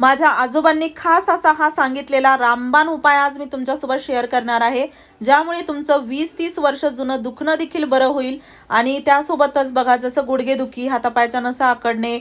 माझ्या आजोबांनी खास असा हा सांगितलेला रामबाण उपाय आज मी तुमच्यासोबत शेअर करणार आहे. ज्यामुळे तुमचं वीस तीस वर्ष जुनं दुखणं देखील बरं होईल. आणि त्यासोबतच बघा जसं गुडघेदुखी हातापायच्या नसा आकडणे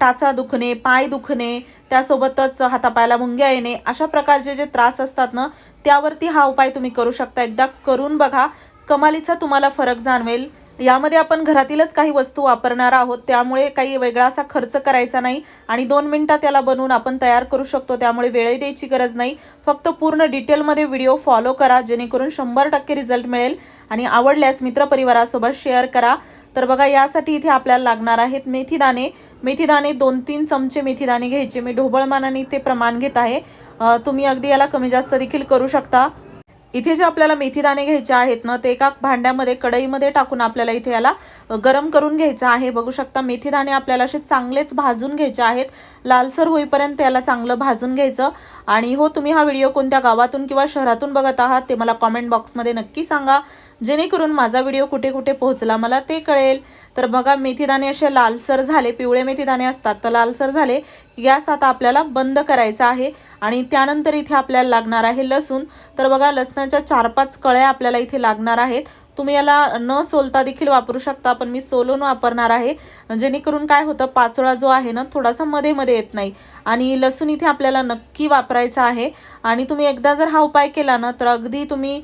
टाचा दुखणे पाय दुखणे त्यासोबतच हातापायाला मुंग्या येणे अशा प्रकारचे जे त्रास असतात ना त्यावरती हा उपाय तुम्ही करू शकता. एकदा करून बघा कमालीचा तुम्हाला फरक जाणवेल. यामध्ये आपण घरातीलच काही वस्तू वापरणार आहोत. त्यामुळे काही वेगळा असा खर्च करायचा नाही आणि दोन मिनटात त्याला बनवून आपण तयार करू शकतो. त्यामुळे वेळही द्यायची गरज नाही. फक्त पूर्ण डिटेलमध्ये व्हिडिओ फॉलो करा जेणेकरून शंभर टक्के रिझल्ट मिळेल आणि आवडल्यास मित्रपरिवारासोबत शेअर करा. तर बघा यासाठी इथे आपल्याला लागणार आहेत मेथीदाणे. मेथीदाणे दोन तीन चमचे मेथीदाणे घ्यायचे. मी ढोबळमानाने ते प्रमाण घेत आहे. तुम्ही अगदी याला कमी जास्त देखील करू शकता. इथे जे आपल्याला मेथीदाणे घ्यायचे आहेत ना ते एका भांड्यामध्ये कढईमध्ये टाकून आपल्याला इथे याला गरम करून घ्यायचं आहे. बघू शकता मेथीदाणे आपल्याला असे चांगलेच भाजून घ्यायचे आहेत. लालसर होईपर्यंत याला चांगलं भाजून घ्यायचं. आणि हो तुम्ही हा व्हिडिओ कोणत्या गावातून किंवा शहरातून बघत आहात ते मला कॉमेंट बॉक्समध्ये नक्की सांगा. जेणेकरून माझा व्हिडिओ कुठे कुठे पोहोचला मला ते कळेल. तर बघा मेथीदाणे असे लालसर झाले पिवळे मेथीदाणे असतात तर लालसर झाले. गॅस आता आपल्याला बंद करायचा आहे आणि त्यानंतर इथे आपल्याला लागणार आहे लसूण. तर बघा लसणाच्या चार पाच कळ्या आपल्याला इथे लागणार आहेत. तुम्ही याला न सोलता देखील वापरू शकता पण मी सोलून वापरणार आहे. जेणेकरून काय होतं पाचोळा जो आहे ना थोडासा मध्ये मध्ये येत नाही. आणि लसूण इथे आपल्याला नक्की वापरायचा आहे. आणि तुम्ही एकदा जर हा उपाय केला ना तर अगदी तुम्ही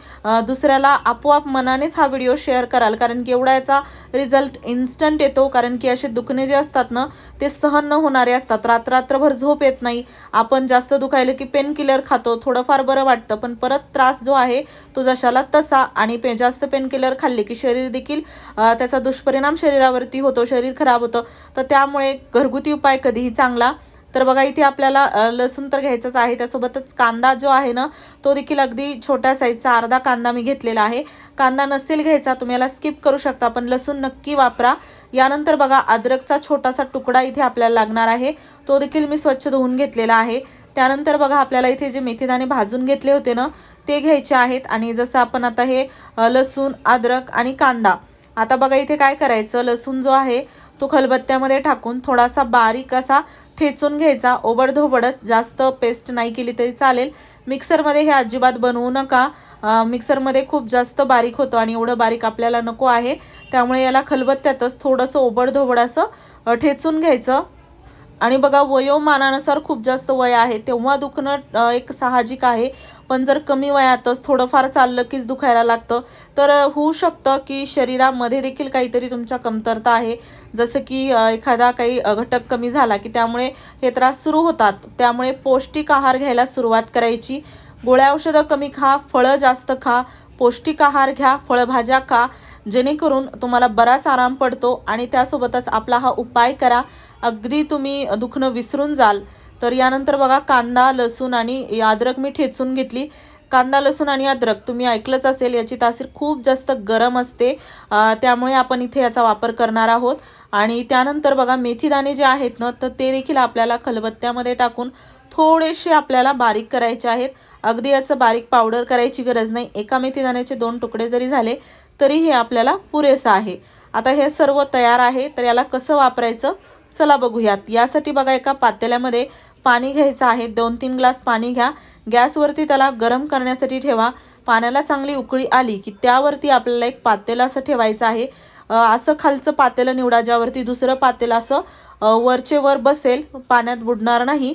दुसऱ्याला आपोआप मनानेच हा व्हिडिओ शेअर कराल. कारण की एवढा याचा रिझल्ट इन्स्टंट येतो. कारण की असे दुखणे जे असतात ना ते सहन न होणारे असतात. रात्र रात्रभर झोप येत नाही. आपण जास्त दुखायलं की पेन किलर खातो थोडंफार बरं वाटतं. पण परत त्रास जो आहे तो जशाला तसा आणि पे जास्त पेन किलर खाल्ले की शरीर देखील त्याचा दुष्परिणाम शरीरावरती होतो शरीर खराब होतं. तर त्यामुळे घरगुती उपाय कधीही चांगला. तर बघा इथे आपल्याला लसूण तर घ्यायचंच आहे. त्यासोबतच कांदा जो आहे ना तो देखील अगदी छोट्या साईजचा अर्धा कांदा मी घेतलेला आहे. कांदा नसेल घ्यायचा तुम्ही याला स्किप करू शकता पण लसूण नक्की वापरा. यानंतर बघा अद्रकचा छोटासा तुकडा इथे आपल्याला लागणार आहे. तो देखील मी स्वच्छ धुवून घेतलेला आहे. त्यानंतर बघा आपल्याला इथे जे मेथीदाणे भाजून घेतले होते ना ते घ्यायचे आहेत. आणि जसं आपण आता हे लसूण अद्रक आणि कांदा आता बघा इथे काय करायचं? लसूण जो आहे तो खलबत्त्यामध्ये टाकून थोडासा बारीक असा ठेचून घ्यायचा. ओबडधोबडच जास्त पेस्ट नाही केली तरी चालेल. मिक्सरमध्ये हे अजिबात बनवू नका. मिक्सरमध्ये खूप जास्त बारीक होतं आणि एवढं बारीक आपल्याला नको आहे. त्यामुळे याला खलबत्त्यातच थोडंसं ओबडधोबड असं ठेचून घ्यायचं. आणि बघा वयोमानानुसार खूप जास्त वय आहे तेव्हा दुखणं एक साहजिक आहे. पण जर कमी वयातच थोडंफार चाललं कीच दुखायला लागतं तर होऊ शकतं की शरीरामध्ये देखील काहीतरी तुमच्या कमतरता आहे. जसं की एखादा काही घटक कमी झाला की त्यामुळे हे त्रास सुरू होतात. त्यामुळे पौष्टिक आहार घ्यायला सुरुवात करायची. गोळ्या औषधं कमी खा फळं जास्त खा पौष्टिक आहार घ्या फळभाज्या खा जेणेकरून तुम्हाला बराच आराम पडतो आणि त्यासोबतच आपला हा उपाय करा. अगदी तुम्ही दुखणं विसरून जाल. तर यानंतर बघा कांदा लसूण आणि अद्रक मी ठेचून घेतली. कांदा लसूण आणि अद्रक तुम्ही ऐकलंच असेल याची तासीर खूप जास्त गरम असते. त्यामुळे आपण इथे याचा वापर करणार आहोत. आणि त्यानंतर बघा मेथीदाणे जे आहेत ना तर ते देखील आपल्याला खलबत्त्यामध्ये टाकून थोडेसे आपल्याला बारीक करायचे आहेत. अगदी याचं बारीक पावडर करायची गरज नाही. एका मेथीदाण्याचे दोन तुकडे जरी झाले तरी हे आपल्याला पुरेसं आहे. आता हे सर्व तयार आहे तर याला कसं वापरायचं? चला बघूयात. यासाठी बघा एका पातेल्यामध्ये पाणी घ्यायचं आहे. दोन तीन ग्लास पाणी घ्या. गॅसवरती त्याला गरम करण्यासाठी ठेवा. पाण्याला चांगली उकळी आली की त्यावरती आपल्याला एक पातेलं असं ठेवायचं आहे. असं खालचं पातेलं निवडा ज्यावरती दुसरं पातेलं असं वरचे वर बसेल. पाण्यात बुडणार नाही.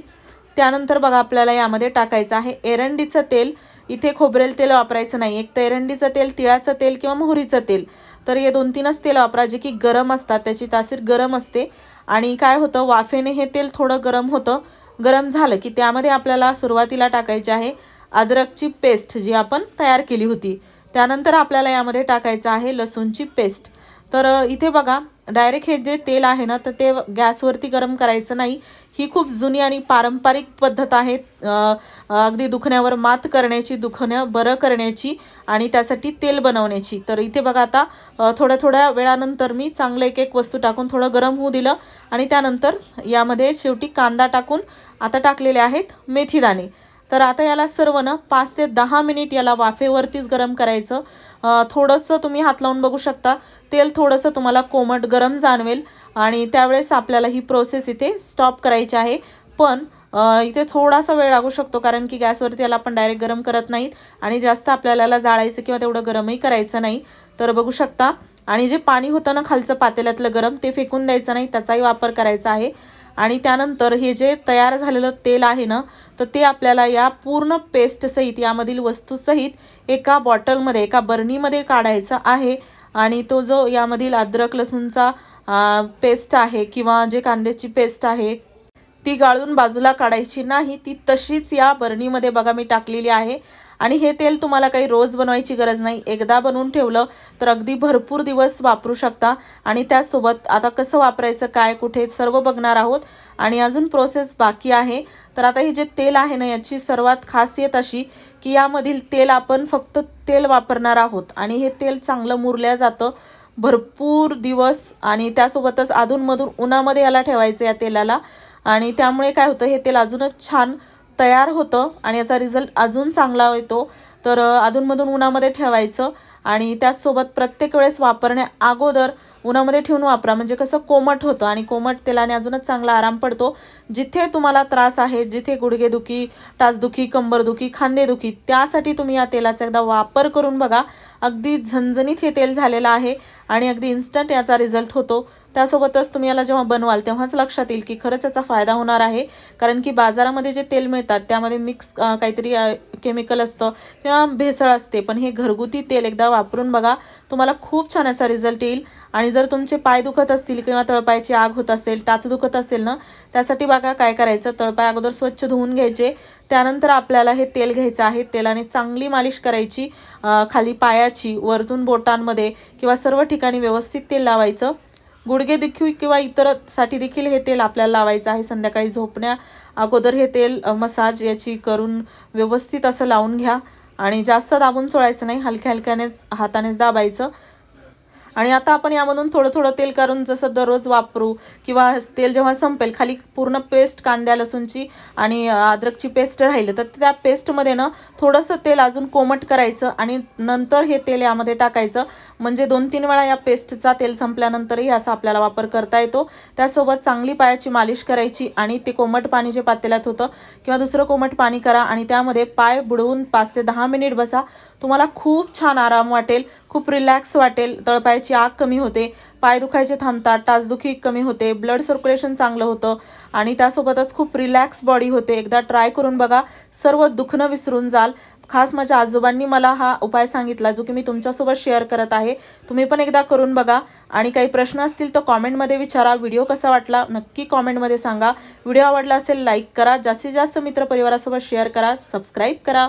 त्यानंतर बघा आपल्याला यामध्ये टाकायचं आहे एरंडीचं तेल. इथे खोबरेल तेल वापरायचं नाही एक तर एरंडीचं तेल तिळाचं तेल किंवा मोहरीचं तेल. तर हे दोन तीनच तेल वापरा जे की गरम असतात. त्याची तासीर गरम असते. आणि काय होतं वाफेने हे तेल थोडं गरम होतं. गरम झालं की त्यामध्ये आपल्याला सुरुवातीला टाकायचे आहे अद्रकची पेस्ट जी आपण तयार केली होती. त्यानंतर आपल्याला यामध्ये टाकायचं आहे लसूणची पेस्ट. तर इथे बघा डायरेक्ट हे जे तेल आहे ना तर ते गॅसवरती गरम करायचं नाही. ही खूप जुनी आणि पारंपरिक पद्धत आहे. अगदी दुखण्यावर मात करण्याची दुखणं बरं करण्याची आणि त्यासाठी तेल बनवण्याची. तर इथे बघा आता थोड्या थोड्या वेळानंतर मी चांगलं एक एक वस्तू टाकून थोडं गरम होऊ दिलं आणि त्यानंतर यामध्ये शेवटी कांदा टाकून आता टाकलेले आहेत मेथीदाणे. तर आता याला सर्व ना पाच ते दहा मिनिट याला वाफेवरतीच गरम करायचं. थोडंसं तुम्ही हात लावून बघू शकता. तेल थोडंसं तुम्हाला कोमट गरम जाणवेल आणि त्यावेळेस आपल्याला ही प्रोसेस इथे स्टॉप करायची आहे. पण इथे थोडासा वेळ लागू शकतो कारण की गॅसवरती याला आपण डायरेक्ट गरम करत नाहीत आणि जास्त आपल्याला जाळायचं किंवा तेवढं गरमही करायचं नाही. तर बघू शकता. आणि जे पाणी होतं ना खालचं पातेल्यातलं गरम ते फेकून द्यायचं नाही त्याचाही वापर करायचा आहे. आणि त्यानंतर हे जे तयार झालेलं तेल आहे ना तर ते आपल्याला या पूर्ण पेस्टसहित यामधील वस्तूसहित एका बॉटलमध्ये एका बर्नीमध्ये काढायचं आहे. आणि तो जो यामधील अद्रक लसूणचा पेस्ट आहे किंवा जे कांद्याची पेस्ट आहे ती गाळून बाजूला काढायची नाही ती तशीच या बरणीमध्ये बघा मी टाकलेली आहे. आणि हे तेल तुम्हाला काही रोज बनवायची गरज नाही. एकदा बनवून ठेवलं तर अगदी भरपूर दिवस वापरू शकता. आणि त्यासोबत आता कसं वापरायचं काय कुठे सर्व बघणार आहोत. आणि अजून प्रोसेस बाकी आहे. तर आता हे जे तेल आहे ना याची सर्वात खासियत अशी की यामधील तेल आपण फक्त तेल वापरणार आहोत. आणि हे तेल चांगलं मुरल्या जातं. भरपूर दिवस आणि त्यासोबतच अधूनमधून उन्हामध्ये याला ठेवायचं या तेलाला. आणि त्यामुळे काय होतं हे तेल अजूनच छान तयार होतं आणि याचा रिझल्ट अजून चांगला येतो. तर अधूनमधून उन्हामध्ये ठेवायचं आणि त्याचसोबत प्रत्येक वेळेस वापरण्या अगोदर उन्हामध्ये ठेवून वापरा. म्हणजे कसं कोमट होतं आणि कोमट तेलाने अजूनच चांगला आराम पडतो. जिथे तुम्हाला त्रास आहे जिथे गुडघेदुखी टाचदुखी कंबरदुखी खांदेदुखी त्यासाठी तुम्ही या तेलाचा एकदा वापर करून बघा. अगदी झणझणीत हे तेल झालेलं आहे आणि अगदी इन्स्टंट याचा रिझल्ट होतो. त्यासोबतच तुम्ही याला जेव्हा बनवाल तेव्हाच लक्षात येईल की खरंच याचा फायदा होणार आहे. कारण की बाजारामध्ये जे तेल मिळतात त्यामध्ये मिक्स काहीतरी केमिकल असतं किंवा किंवा भेसळ असते. पण हे घरगुती तेल एकदा वापरून बघा तुम्हाला खूप छान याचा रिझल्ट येईल. आणि जर तुमचे पाय दुखत असतील किंवा तळपायाची आग होत असेल टाच दुखत असेल ना त्यासाठी बघा काय करायचं. तळपाय अगोदर स्वच्छ धुवून घ्यायचे. त्यानंतर आपल्याला हे तेल घ्यायचं आहे. तेलाने चांगली मालिश करायची. खाली पायाची वरतून बोटांमध्ये किंवा सर्व ठिकाणी व्यवस्थित तेल लावायचं. गुडघे देखील किंवा इतरसाठी देखील हे तेल आपल्याला लावायचं आहे. संध्याकाळी झोपण्या अगोदर हे तेल मसाज याची करून व्यवस्थित असं लावून घ्या. आणि जास्त दाबून सोडायचं नाही हलक्या हलक्यानेच हातानेच दाबायचं. आणि आता आपण यामधून थोडं थोडं तेल करून जसं दररोज वापरू किंवा तेल जेव्हा संपेल खाली पूर्ण पेस्ट कांद्या लसूणची आणि अद्रकची पेस्ट राहिली तर त्या पेस्टमध्ये ना थोडंसं तेल अजून कोमट करायचं आणि नंतर हे तेल यामध्ये टाकायचं. म्हणजे दोन तीन वेळा या पेस्टचा तेल संपल्यानंतरही असा आपल्याला वापर करता येतो. त्यासोबत चांगली पायाची मालिश करायची आणि ते कोमट पाणी जे पातेल्यात होतं किंवा दुसरं कोमट पाणी करा आणि त्यामध्ये पाय बुडवून पाच ते दहा मिनिट बसा. तुम्हाला खूप छान आराम वाटेल खूप रिलॅक्स वाटेल तळपायाची आग कमी होते पाय दुखायचे थांबतात टाचदुखी कमी होते ब्लड सर्क्युलेशन चांगलं होतं आणि त्यासोबतच खूप रिलॅक्स बॉडी होते. एकदा ट्राय करून बघा सर्व दुखणं विसरून जाल. खास माझ्या आजोबांनी मला हा उपाय सांगितला जो की मी तुमच्यासोबत शेअर करत आहे. तुम्ही पण एकदा करून बघा आणि काही प्रश्न असतील तर कॉमेंटमध्ये विचारा. व्हिडिओ कसा वाटला नक्की कॉमेंटमध्ये सांगा. व्हिडिओ आवडला असेल लाईक करा. जास्तीत जास्त मित्रपरिवारासोबत शेअर करा. सबस्क्राईब करा.